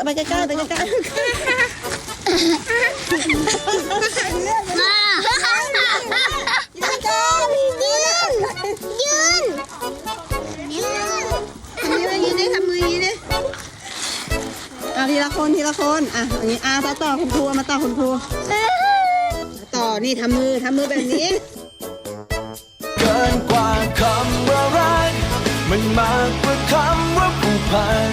เอาไปใกล้ๆไปใกล้มาๆยืนก่อนยืนยืนทำมืออย่างนี้ดิทำมืออย่างนี้ดิเอาทีละคนทีละคนอะอันนี้อาต่อต่อคุณครูเอามาต่อคุณครูต่อนี่ทำมือทำมือแบบนี้เกินกว่าคำว่ารักมันมากกว่าคำว่าผูกพัน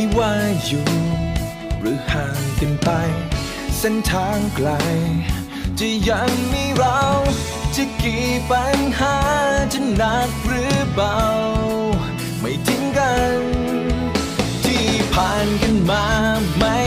ไม่ว่าอยู่ หรือห่างกันไป เส้นทางไกล จะยังมีเรา จะกี่ปัญหาจะหนักหรือเบา ไม่ทิ้งกัน ที่ผ่านกันมาไม่